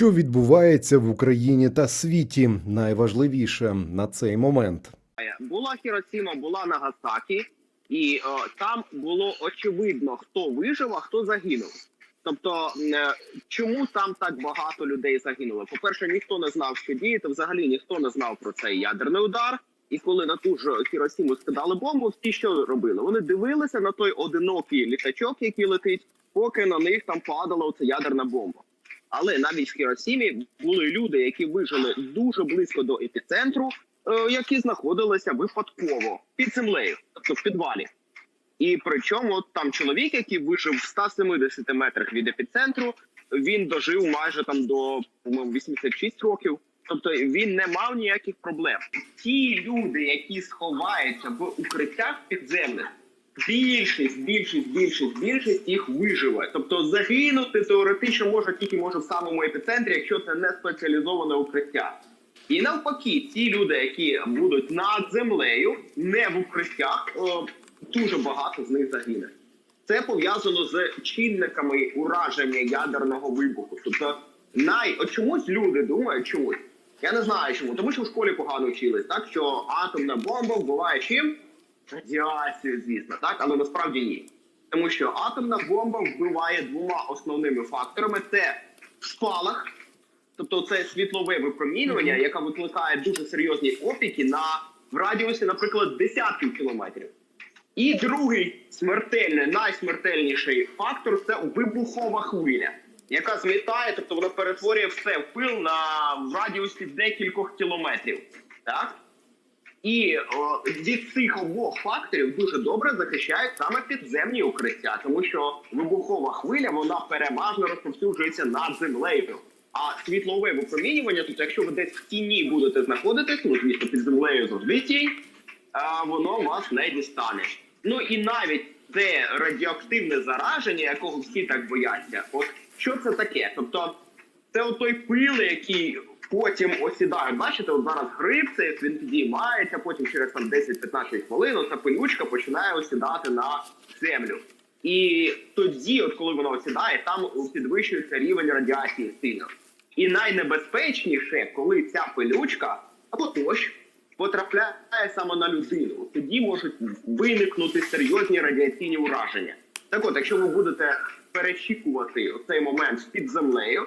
Що відбувається в Україні та світі? Найважливіше на цей момент. була Хіросіма, була Нагасакі, і е, там було очевидно, хто вижив, а хто загинув. Тобто, е, чому там так багато людей загинуло? По перше, ніхто не знав, що діяти. Взагалі ніхто не знав про цей ядерний удар. І коли на ту ж Хіросіму скидали бомбу, всі що робили? Вони дивилися на той одинокий літачок, який летить, поки на них там падала оця ядерна бомба. Але навіть в Хіросімі були люди, які вижили дуже близько до епіцентру, е, які знаходилися випадково під землею, тобто в підвалі. І причому там чоловік, який вижив в 170 метрах від епіцентру, він дожив майже там до по-моєму, 86 років. Тобто він не мав ніяких проблем. Ті люди, які сховаються в укриттях підземних, більшість, більшість, більшість, більшість їх виживе. Тобто загинути теоретично може тільки може в самому епіцентрі, якщо це не спеціалізоване укриття. І навпаки, ті люди, які будуть над землею, не в укриттях, о, дуже багато з них загине. Це пов'язано з чинниками ураження ядерного вибуху. Тобто, най от чомусь люди думають чомусь. Я не знаю чому, тому що в школі погано вчились, так що атомна бомба вбиває чим? Радіацією, звісно, так, але насправді ні. Тому що атомна бомба вбиває двома основними факторами: це спалах, тобто це світлове випромінювання, яке викликає дуже серйозні опіки на в радіусі, наприклад, десятків кілометрів. І другий смертельний, найсмертельніший фактор це вибухова хвиля, яка змітає, тобто вона перетворює все в пил на в радіусі декількох кілометрів. Так? І о, від цих обох факторів дуже добре захищають саме підземні укриття, тому що вибухова хвиля вона переважно розповсюджується над землею. А світлове випромінювання, тобто, якщо ви десь в тіні будете знаходитись, ну звісно, під землею завжди тінь, воно вас не дістане. Ну і навіть це радіоактивне зараження, якого всі так бояться. От що це таке? Тобто, це от той пил, який потім осідає. Бачите, от зараз гриб цей він підіймається, потім через там 10-15 хвилин ця пилючка починає осідати на землю. І тоді, от коли вона осідає, там підвищується рівень радіації сильно. І найнебезпечніше, коли ця пилючка або дощ потрапляє саме на людину. Тоді можуть виникнути серйозні радіаційні ураження. Так от, якщо ви будете перечікувати цей момент під землею,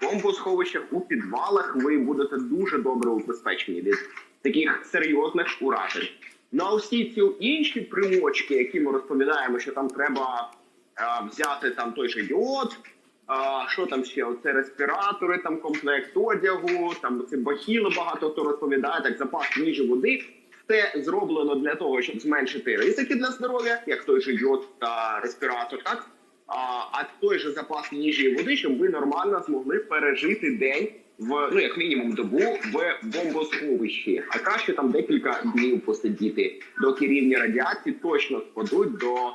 бомбосховищах у підвалах, ви будете дуже добре убезпечені від таких серйозних уражень. На усі ці інші примочки, які ми розповідаємо, що там треба е, взяти там той же йод, а, що там ще? Оце респіратори, там комплект одягу, там ці бахіли багато хто розповідає, так запас їжі води. Це зроблено для того, щоб зменшити ризики для здоров'я, як той же йод та респіратор, так а, той же запас їжі і води, щоб ви нормально змогли пережити день в ну як мінімум добу в бомбосховищі, а краще там декілька днів посидіти, доки рівні радіації точно спадуть до е,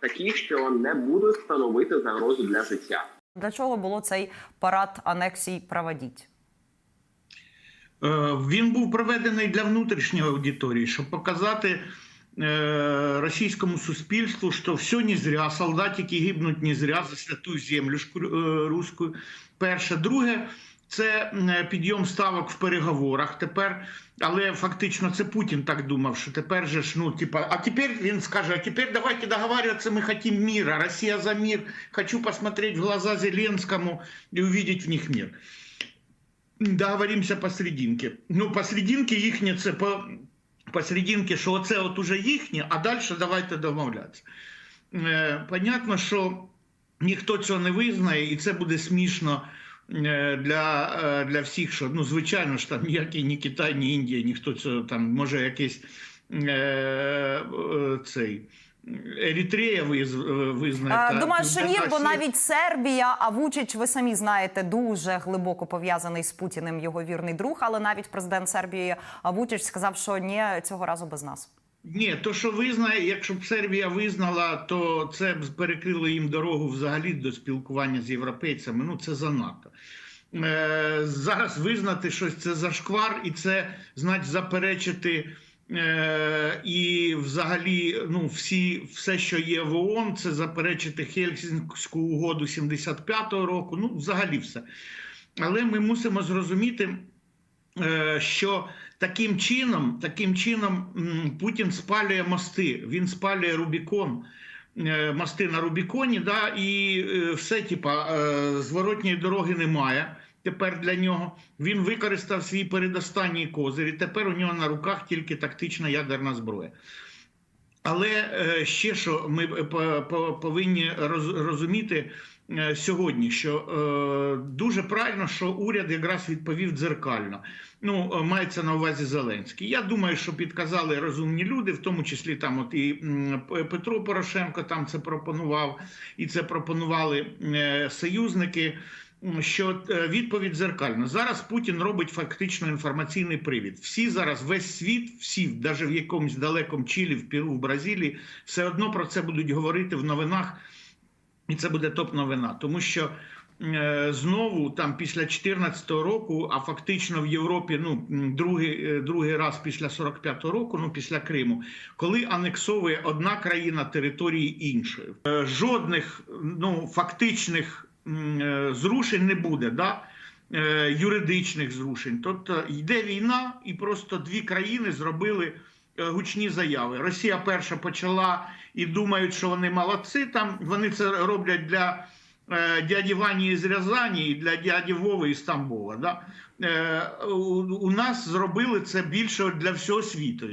таких, що не будуть становити загрозу для життя. Для чого було цей парад анексій проводіть? Е, Він був проведений для внутрішньої аудиторії, щоб показати е, російському суспільству, що все не зря, солдатики гибнуть не зря за святу землю е, руську. Перше, друге, це підйом ставок в переговорах тепер. Але фактично це Путін так думав, що тепер же ж, ну, типа, а тепер він скаже, а тепер давайте договариваться, мы хотим мира, Россия за мир, хочу посмотреть в глаза Зеленскому и увидеть в них мир. Договоримося посерединке. Ну, посерединке їхнє це по посерединке, що оце от уже їхнє, а далі давайте домовлятися. Е, понятно, що ніхто цього не визнає, і це буде смішно е, для, е, для всіх, що ну, звичайно ж там ніякий ні Китай, ні Індія, ніхто цього там може якийсь е, е, цей. Еритрея виз- визнає. Е, Думаю, що ні, бо навіть Сербія, а Вучич, ви самі знаєте, дуже глибоко пов'язаний з Путіним його вірний друг. Але навіть президент Сербії Вучич сказав, що ні, цього разу без нас. Ні, то що визнає, якщо б Сербія визнала, то це б перекрило їм дорогу взагалі до спілкування з європейцями. Ну це занадто. Е, зараз визнати щось це зашквар, і це значить заперечити Е, і взагалі, ну, всі, все, що є в ООН, це заперечити Хельсінську угоду 75-го року, ну, взагалі все. Але ми мусимо зрозуміти, е, що таким чином, таким чином Путін спалює мости, він спалює Рубікон. е, Мости на Рубіконі, да, і е, все, типа, е, зворотньої дороги немає тепер для нього. Він використав свій передостанній козир, і тепер у нього на руках тільки тактична ядерна зброя. Але е, ще що ми е, по- по- повинні роз- розуміти е, сьогодні, що дуже правильно, що уряд якраз відповів дзеркально. Ну, мається на увазі Зеленський. Я думаю, що підказали розумні люди, в тому числі там, от і Петро Порошенко там це пропонував, і це пропонували союзники. Що е, відповідь дзеркальна. Зараз Путін робить фактично інформаційний привід. Всі зараз, весь світ, всі, навіть в якомусь далекому Чилі, в Перу, в Бразилії, все одно про це будуть говорити в новинах, і це буде топ-новина. Тому що е, знову там після 2014 року, а фактично в Європі ну другий, е, другий раз після 45-го року, ну після Криму, коли анексовує одна країна території іншої, жодних ну фактичних зрушень не буде. Да? е, Юридичних зрушень, тобто йде війна, і просто дві країни зробили е, гучні заяви. Росія перша почала і думають, що вони молодці. Там вони це роблять для е, дяді Вані з Рязані і для дяді Вови із Тамбова. Да? Е, у, нас зробили це більше для всього світу.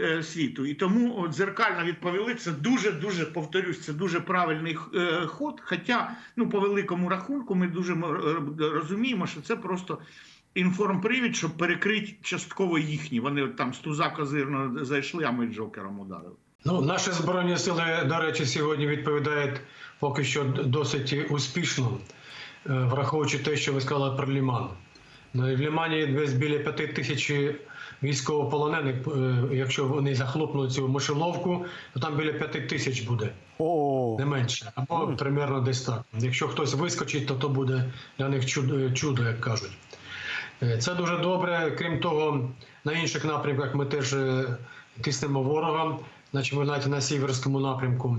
е, світу. І тому дзеркально відповіли. Це дуже дуже повторюсь, це дуже правильний е, ход. Хоча, ну по великому рахунку, ми дуже розуміємо, що це просто інформпривід, щоб перекрити частково їхні. Вони там з туза козирно зайшли, а ми джокером ударили. Ну, наші збройні сили, до речі, сьогодні відповідають поки що досить успішно, е, враховуючи те, що ви сказали про Ліман. Ну, і В Лімані десь біля п'яти тисяч військовополонених. Е, Якщо вони захлопнуть цю мишеловку, то там біля п'яти тисяч буде, не менше. Або примерно десь так. Якщо хтось вискочить, то то буде для них чудо, чудо як кажуть. Е, Це дуже добре. Крім того, на інших напрямках ми теж е, тиснемо ворога, значить навіть на сіверському напрямку.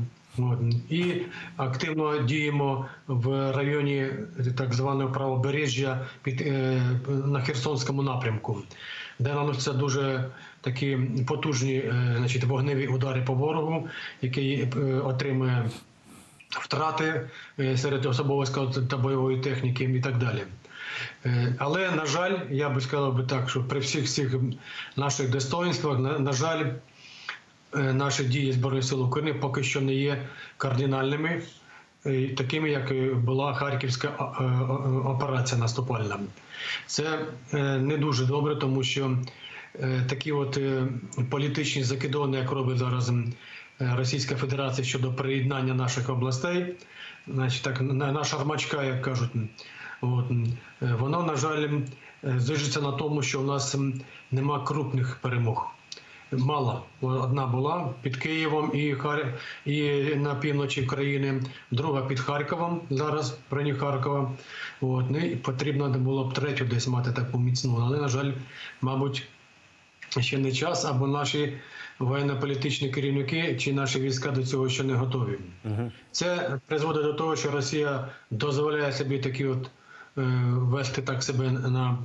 І активно діємо в районі так званого правобережжя е, на Херсонському напрямку, де наносяться дуже такі потужні е, значить, вогневі удари по ворогу, який е, отримує втрати серед особового складу та бойової техніки і так далі. Але, на жаль, я би сказав би так, що при всіх цих наших достоинствах, на, на жаль, наші дії Збройних сил України поки що не є кардинальними, е, такими, як була Харківська е, е, операція наступальна. Це е, не дуже добре, тому що е, такі от е, політичні закидони, як робить зараз е, Російська Федерація щодо приєднання наших областей, значить так на, на шармачка, як кажуть. От, е, воно, на жаль, е, зижиться на тому, що у нас нема крупних перемог. Мало. Одна була під Києвом і, Хар... і на півночі країни, друга під Харковом, зараз в районі Харкова. От. Ну, і потрібно було б третю десь мати таку міцну. Але, на жаль, мабуть, ще не час, або наші воєнно-політичні керівники чи наші війська до цього ще не готові. Це призводить до того, що Росія дозволяє собі такі от е, вести так себе на,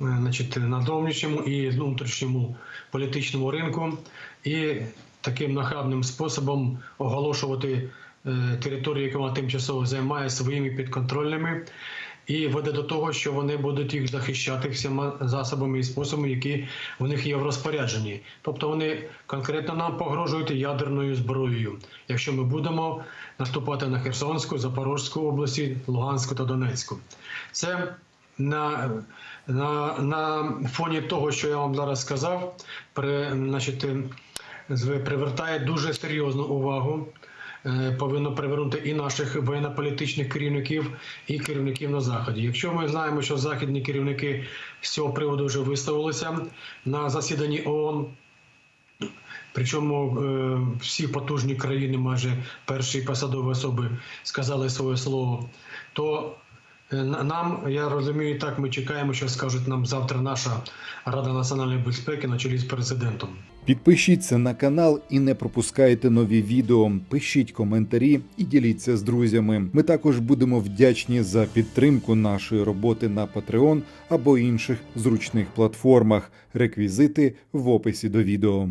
значить, на зовнішньому і внутрішньому політичному ринку, і таким нахабним способом оголошувати е, території, які вона тимчасово займає своїми підконтрольними. І веде до того, що вони будуть їх захищати всіма засобами і способами, які у них є в розпорядженні. Тобто вони конкретно нам погрожують ядерною зброєю, якщо ми будемо наступати на Херсонську, Запорізьку області, Луганську та Донецьку. Це на, на, на фоні того, що я вам зараз сказав, при, значить, з- привертає дуже серйозну увагу. е, Повинно привернути і наших воєнно-політичних керівників, і керівників на заході. Якщо ми знаємо, що західні керівники з цього приводу вже виставилися на засіданні ООН, Причому е, всі потужні країни, майже перші посадові особи сказали своє слово, то Е, Нам, я розумію, так ми чекаємо, що скажуть нам завтра наша Рада національної безпеки на чолі з президентом. Підпишіться на канал і не пропускайте нові відео. Пишіть коментарі і діліться з друзями. Ми також будемо вдячні за підтримку нашої роботи на Patreon або інших зручних платформах. Реквізити в описі до відео.